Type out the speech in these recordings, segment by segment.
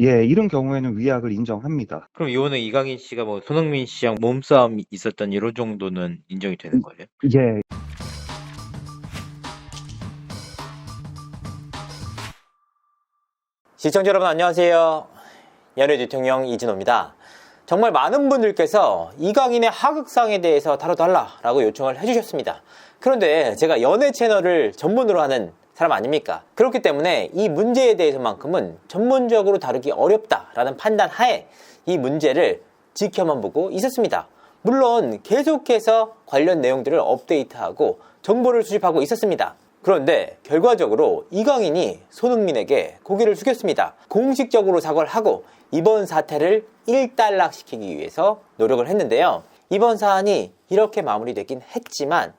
예, 이런 경우에는 위약을 인정합니다. 그럼 이거는 이강인 씨가 뭐 손흥민 씨랑 몸싸움이 있었던 이런 정도는 인정이 되는 거예요? 예, 시청자 여러분 안녕하세요. 연예 대통령 이진호입니다. 정말 많은 분들께서 이강인의 하극상에 대해서 다뤄달라라고 요청을 해주셨습니다. 그런데 제가 연예 채널을 전문으로 하는 사람 아닙니까? 그렇기 때문에 이 문제에 대해서만큼은 전문적으로 다루기 어렵다라는 판단 하에 이 문제를 지켜만 보고 있었습니다. 물론 계속해서 관련 내용들을 업데이트하고 정보를 수집하고 있었습니다. 그런데 결과적으로 이강인이 손흥민에게 고개를 숙였습니다. 공식적으로 사과를 하고 이번 사태를 일단락시키기 위해서 노력을 했는데요. 이번 사안이 이렇게 마무리되긴 했지만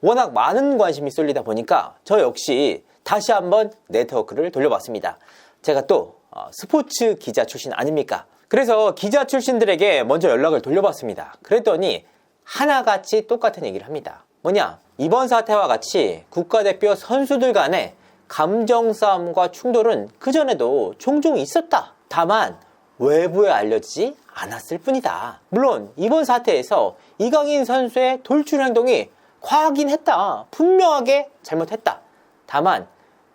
워낙 많은 관심이 쏠리다 보니까 저 역시 다시 한번 네트워크를 돌려봤습니다. 제가 또 어, 스포츠 기자 출신 아닙니까? 그래서 기자 출신들에게 먼저 연락을 돌려봤습니다. 그랬더니 하나같이 똑같은 얘기를 합니다. 뭐냐? 이번 사태와 같이 국가대표 선수들 간의 감정 싸움과 충돌은 그전에도 종종 있었다. 다만 외부에 알려지지 않았을 뿐이다. 물론 이번 사태에서 이강인 선수의 돌출 행동이 과하긴 했다. 분명하게 잘못했다. 다만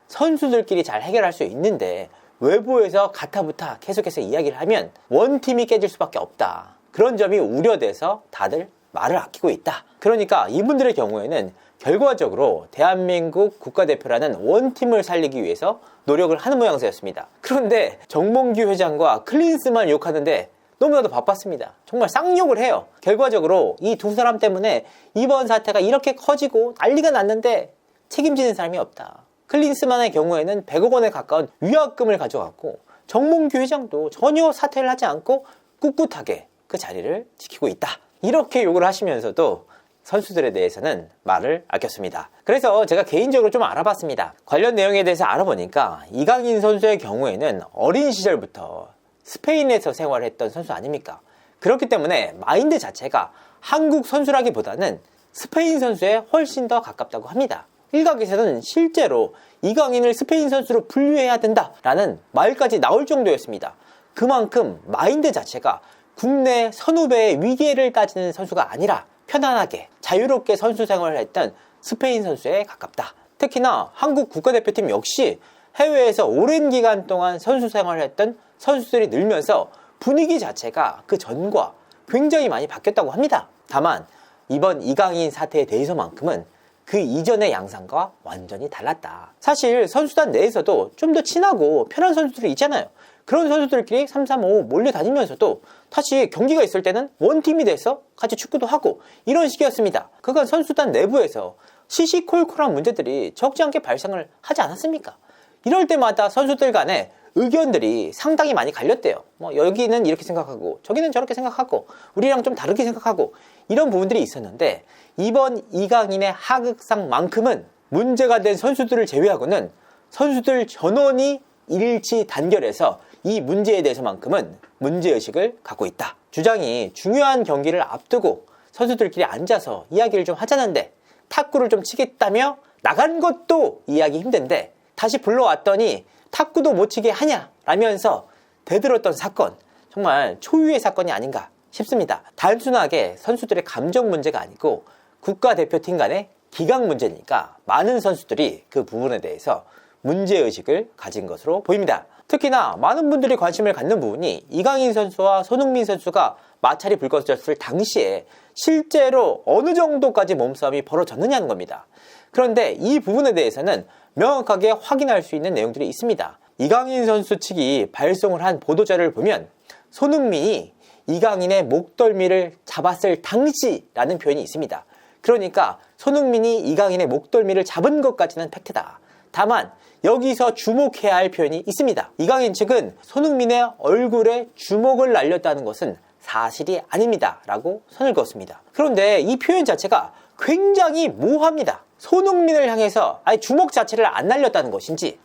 선수들끼리 잘 해결할 수 있는데 외부에서 가타부타 계속해서 이야기를 하면 원팀이 깨질 수밖에 없다. 그런 점이 우려돼서 다들 말을 아끼고 있다. 그러니까 이분들의 경우에는 결과적으로 대한민국 국가대표라는 원팀을 살리기 위해서 노력을 하는 모양새였습니다. 그런데 정몽규 회장과 클린스만 욕하는데 너무나도 바빴습니다. 정말 쌍욕을 해요. 결과적으로 이 두 사람 때문에 이번 사태가 이렇게 커지고 난리가 났는데 책임지는 사람이 없다. 클린스만의 경우에는 100억 원에 가까운 위약금을 가져갔고 정몽규 회장도 전혀 사퇴를 하지 않고 꿋꿋하게 그 자리를 지키고 있다. 이렇게 욕을 하시면서도 선수들에 대해서는 말을 아꼈습니다. 그래서 제가 개인적으로 좀 알아봤습니다. 관련 내용에 대해서 알아보니까 이강인 선수의 경우에는 어린 시절부터 스페인에서 생활했던 선수 아닙니까? 그렇기 때문에 마인드 자체가 한국 선수라기보다는 스페인 선수에 훨씬 더 가깝다고 합니다. 일각에서는 실제로 이강인을 스페인 선수로 분류해야 된다라는 말까지 나올 정도였습니다. 그만큼 마인드 자체가 국내 선후배의 위계를 따지는 선수가 아니라 편안하게 자유롭게 선수 생활을 했던 스페인 선수에 가깝다. 특히나 한국 국가대표팀 역시 해외에서 오랜 기간 동안 선수 생활을 했던 선수들이 늘면서 분위기 자체가 그 전과 굉장히 많이 바뀌었다고 합니다. 다만 이번 이강인 사태에 대해서만큼은 그 이전의 양상과 완전히 달랐다. 사실 선수단 내에서도 좀 더 친하고 편한 선수들이 있잖아요. 그런 선수들끼리 3, 3, 5 몰려 다니면서도 다시 경기가 있을 때는 원팀이 돼서 같이 축구도 하고 이런 식이었습니다. 그간 선수단 내부에서 시시콜콜한 문제들이 적지 않게 발생을 하지 않았습니까? 이럴 때마다 선수들 간에 의견들이 상당히 많이 갈렸대요. 뭐 여기는 이렇게 생각하고 저기는 저렇게 생각하고 우리랑 좀 다르게 생각하고 이런 부분들이 있었는데 이번 이강인의 하극상만큼은 문제가 된 선수들을 제외하고는 선수들 전원이 일치 단결해서 이 문제에 대해서만큼은 문제의식을 갖고 있다. 주장이 중요한 경기를 앞두고 선수들끼리 앉아서 이야기를 좀 하자는데 탁구를 좀 치겠다며 나간 것도 이해하기 힘든데 다시 불러왔더니 탁구도 못 치게 하냐 라면서 대들었던 사건 정말 초유의 사건이 아닌가 싶습니다. 단순하게 선수들의 감정 문제가 아니고 국가대표팀 간의 기강 문제니까 많은 선수들이 그 부분에 대해서 문제의식을 가진 것으로 보입니다. 특히나 많은 분들이 관심을 갖는 부분이 이강인 선수와 손흥민 선수가 마찰이 불거졌을 당시에 실제로 어느 정도까지 몸싸움이 벌어졌느냐는 겁니다. 그런데 이 부분에 대해서는 명확하게 확인할 수 있는 내용들이 있습니다. 이강인 선수 측이 발송을 한 보도자를 보면 손흥민이 이강인의 목덜미를 잡았을 당시라는 표현이 있습니다. 그러니까 손흥민이 이강인의 목덜미를 잡은 것까지는 팩트다. 다만 여기서 주목해야 할 표현이 있습니다. 이강인 측은 손흥민의 얼굴에 주먹을 날렸다는 것은 사실이 아닙니다. 라고 선을 그었습니다. 그런데 이 표현 자체가 굉장히 모호합니다. 손흥민을 향해서 아예 주먹 자체를 안 날렸다는 것인지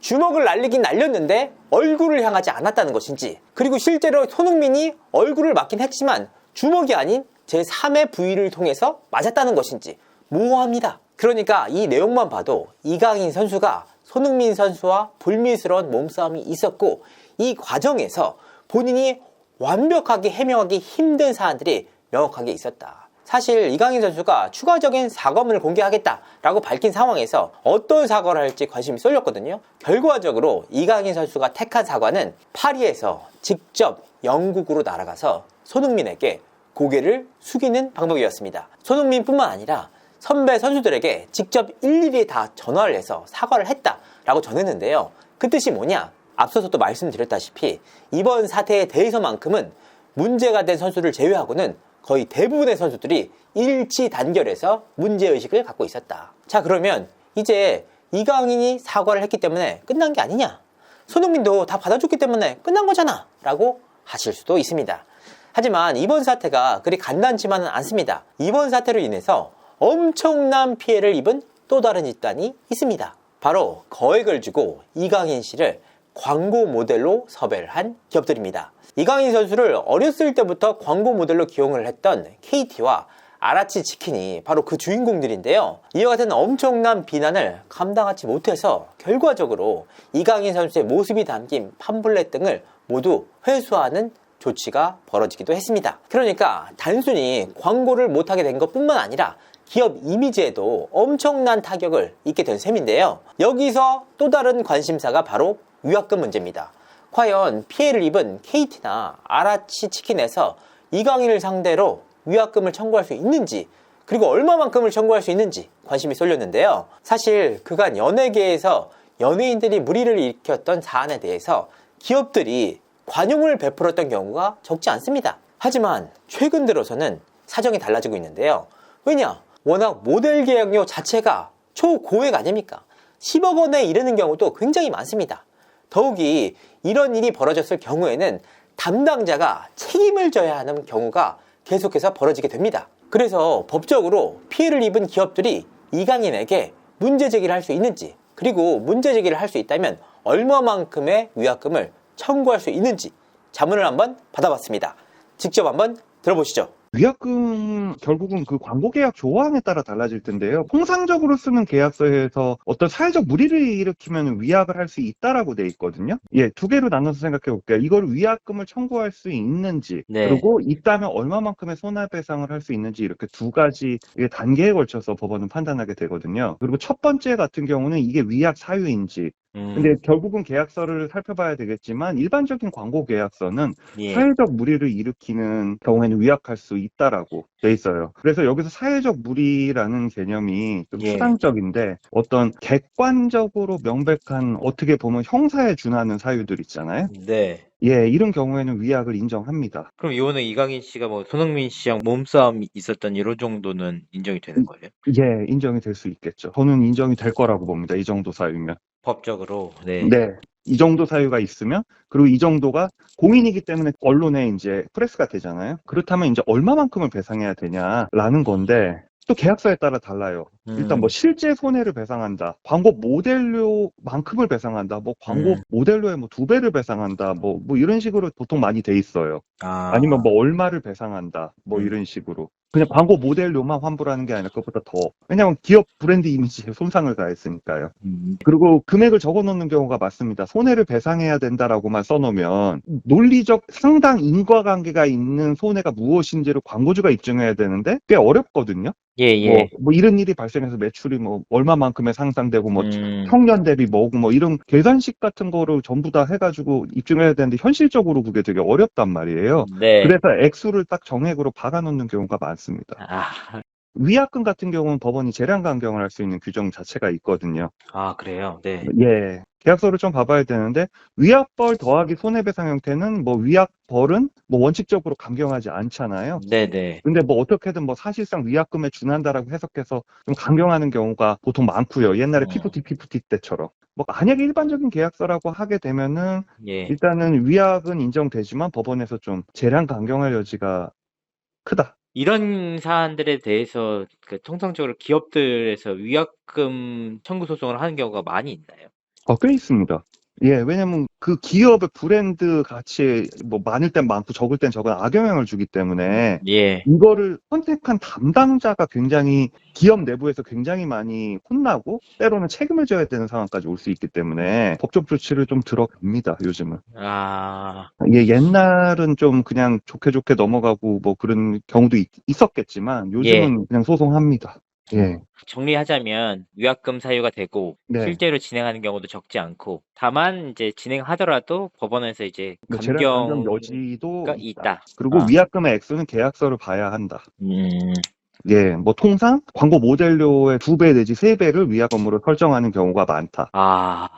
주먹을 날리긴 날렸는데 얼굴을 향하지 않았다는 것인지 그리고 실제로 손흥민이 얼굴을 맞긴 했지만 주먹이 아닌 제3의 부위를 통해서 맞았다는 것인지 모호합니다. 그러니까 이 내용만 봐도 이강인 선수가 손흥민 선수와 불미스러운 몸싸움이 있었고 이 과정에서 본인이 완벽하게 해명하기 힘든 사안들이 명확하게 있었다. 사실 이강인 선수가 추가적인 사과문을 공개하겠다라고 밝힌 상황에서 어떤 사과를 할지 관심이 쏠렸거든요. 결과적으로 이강인 선수가 택한 사과는 파리에서 직접 영국으로 날아가서 손흥민에게 고개를 숙이는 방법이었습니다. 손흥민뿐만 아니라 선배 선수들에게 직접 일일이 다 전화를 해서 사과를 했다라고 전했는데요. 그 뜻이 뭐냐? 앞서서 또 말씀드렸다시피 이번 사태에 대해서만큼은 문제가 된 선수를 제외하고는 거의 대부분의 선수들이 일치 단결해서 문제의식을 갖고 있었다. 자, 그러면 이제 이강인이 사과를 했기 때문에 끝난 게 아니냐? 손흥민도 다 받아줬기 때문에 끝난 거잖아! 라고 하실 수도 있습니다. 하지만 이번 사태가 그리 간단치만은 않습니다. 이번 사태로 인해서 엄청난 피해를 입은 또 다른 집단이 있습니다. 바로 거액을 주고 이강인 씨를 광고 모델로 섭외를 한 기업들입니다. 이강인 선수를 어렸을 때부터 광고 모델로 기용을 했던 KT와 아라치 치킨이 바로 그 주인공들인데요. 이와 같은 엄청난 비난을 감당하지 못해서 결과적으로 이강인 선수의 모습이 담긴 팜블렛 등을 모두 회수하는 조치가 벌어지기도 했습니다. 그러니까 단순히 광고를 못하게 된 것 뿐만 아니라 기업 이미지에도 엄청난 타격을 입게 된 셈인데요. 여기서 또 다른 관심사가 바로 위약금 문제입니다. 과연 피해를 입은 KT나 아라치 치킨에서 이강인을 상대로 위약금을 청구할 수 있는지 그리고 얼마만큼을 청구할 수 있는지 관심이 쏠렸는데요. 사실 그간 연예계에서 연예인들이 무리를 일으켰던 사안에 대해서 기업들이 관용을 베풀었던 경우가 적지 않습니다. 하지만 최근 들어서는 사정이 달라지고 있는데요. 왜냐? 워낙 모델 계약료 자체가 초고액 아닙니까? 10억 원에 이르는 경우도 굉장히 많습니다. 더욱이 이런 일이 벌어졌을 경우에는 담당자가 책임을 져야 하는 경우가 계속해서 벌어지게 됩니다. 그래서 법적으로 피해를 입은 기업들이 이강인에게 문제 제기를 할 수 있는지 그리고 문제 제기를 할 수 있다면 얼마만큼의 위약금을 청구할 수 있는지 자문을 한번 받아봤습니다. 직접 한번 들어보시죠. 위약금 결국은 그 광고 계약 조항에 따라 달라질 텐데요. 통상적으로 쓰는 계약서에서 어떤 사회적 무리를 일으키면 위약을 할 수 있다라고 돼 있거든요. 예, 두 개로 나눠서 생각해 볼게요. 이걸 위약금을 청구할 수 있는지, 네. 그리고 있다면 얼마만큼의 손해배상을 할 수 있는지 이렇게 두 가지 단계에 걸쳐서 법원은 판단하게 되거든요. 그리고 첫 번째 같은 경우는 이게 위약 사유인지, 음, 근데 결국은 계약서를 살펴봐야 되겠지만 일반적인 광고 계약서는 예. 사회적 무리를 일으키는 경우에는 위약할 수 있다라고 돼 있어요. 그래서 여기서 사회적 무리라는 개념이 좀 예. 추상적인데 어떤 객관적으로 명백한 어떻게 보면 형사에 준하는 사유들 있잖아요. 네. 예, 이런 경우에는 위약을 인정합니다. 그럼 이거는 이강인 씨가 뭐 손흥민 씨랑 몸싸움이 있었던 이런 정도는 인정이 되는 거예요? 예, 인정이 될 수 있겠죠. 저는 인정이 될 거라고 봅니다. 이 정도 사유면. 법적으로. 네. 네. 이 정도 사유가 있으면 그리고 이 정도가 공인이기 때문에 언론에 이제 프레스가 되잖아요. 그렇다면 이제 얼마만큼을 배상해야 되냐라는 건데 또 계약서에 따라 달라요. 일단 음. 뭐 실제 손해를 배상한다. 광고 모델료만큼을 배상한다. 뭐 광고 음. 모델료의 뭐 두 배를 배상한다. 뭐 뭐 이런 식으로 보통 많이 돼 있어요. 아. 아니면 뭐 얼마를 배상한다. 뭐 음. 이런 식으로. 그냥 광고 모델료만 환불하는 게 아니라 그것보다 더. 왜냐하면 기업 브랜드 이미지에 손상을 가했으니까요. 음, 그리고 금액을 적어 놓는 경우가 많습니다. 손해를 배상해야 된다라고만 써놓으면 논리적 상당 인과관계가 있는 손해가 무엇인지를 광고주가 입증해야 되는데 꽤 어렵거든요. 예, 예. 뭐, 뭐 이런 일이 발생해서 매출이 뭐 얼마만큼의 상상되고 뭐 음, 평년 대비 뭐고 뭐 이런 계산식 같은 거를 전부 다 해가지고 입증해야 되는데 현실적으로 그게 되게 어렵단 말이에요. 네. 그래서 액수를 딱 정액으로 박아놓는 경우가 많습니다. 아, 위약금 같은 경우는 법원이 재량 강경을 할 수 있는 규정 자체가 있거든요. 아, 그래요? 네. 예. 계약서를 좀 봐봐야 되는데 위약벌 더하기 손해배상 형태는 뭐 위약벌은 뭐 원칙적으로 강경하지 않잖아요. 네네. 근데 뭐 어떻게든 뭐 사실상 위약금에 준한다라고 해석해서 좀 강경하는 경우가 보통 많고요. 옛날에 어. 피프티 피프티 때처럼. 뭐 만약에 일반적인 계약서라고 하게 되면은 예. 일단은 위약은 인정되지만 법원에서 좀 재량 강경할 여지가 크다. 이런 사안들에 대해서 그 통상적으로 기업들에서 위약금 청구 소송을 하는 경우가 많이 있나요? 어, 꽤 있습니다. 예, 왜냐면 그 기업의 브랜드 가치에 뭐 많을 땐 많고 적을 땐 적은 악영향을 주기 때문에 예. 이거를 선택한 담당자가 굉장히 기업 내부에서 굉장히 많이 혼나고 때로는 책임을 져야 되는 상황까지 올 수 있기 때문에 법적 조치를 좀 들어갑니다, 요즘은. 아, 예, 옛날은 좀 그냥 좋게 좋게 넘어가고 뭐 그런 경우도 있, 었겠지만 요즘은 그냥 소송합니다. 예. 정리하자면 위약금 사유가 되고 네. 실제로 진행하는 경우도 적지 않고 다만 이제 진행하더라도 법원에서 이제 그 재량 감정 감경가 여지도 있다. 그리고 아. 위약금의 액수는 계약서를 봐야 한다. 음, 예, 뭐 통상 광고 모델료의 두 배 내지 세 배를 위약금으로 설정하는 경우가 많다. 아,